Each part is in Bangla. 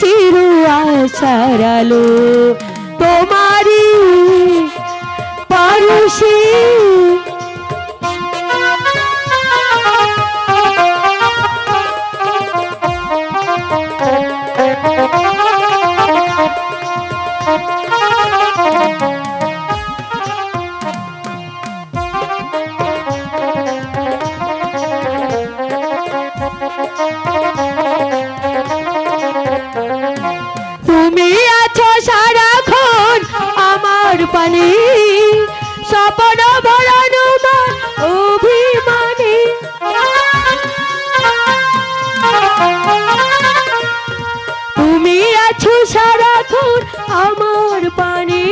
চির সারালো তোমারি পারুষি Thank you. আছো সারাক্ষণ আমার পানে। স্বপ্ন ভরানো মন অভিমানে। তুমি আছো সারাক্ষণ আমার পানে।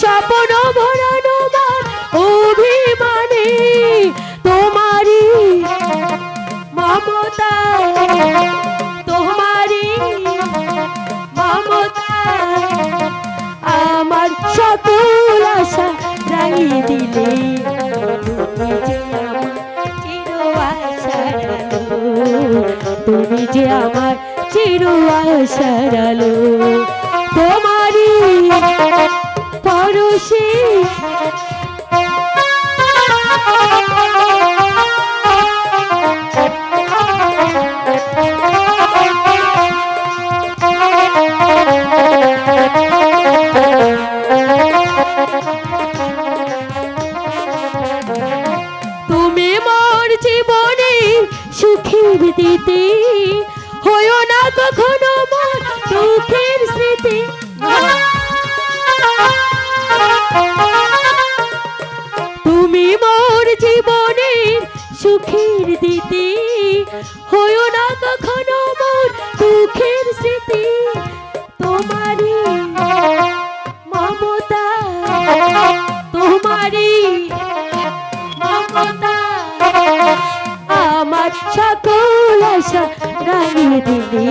স্বপ্ন ভরানো মন অভিমানে। তোমারই মমতা আমার সকল আশা রাঙিয়ে দিলে। তুমি যে আমার চির আশার আলো তুমি পরশে তুমি দিতে হইও না কখনো আমার সকল আশা রাঙিয়ে দিলে।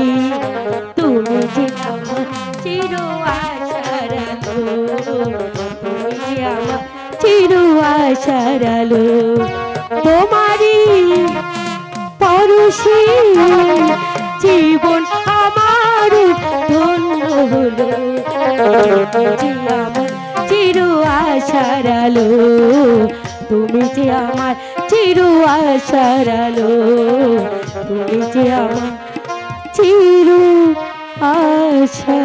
তুমি যে আমার চির আশার আলো তুমি যে আমার চির আশার আলো তোমারই পরশে জীবন আমার ধন্য হলো। যে আমার চির আশার আলো তুমি যে আমার চিরু আশার আলো তুমি যে আমার চিরু আশা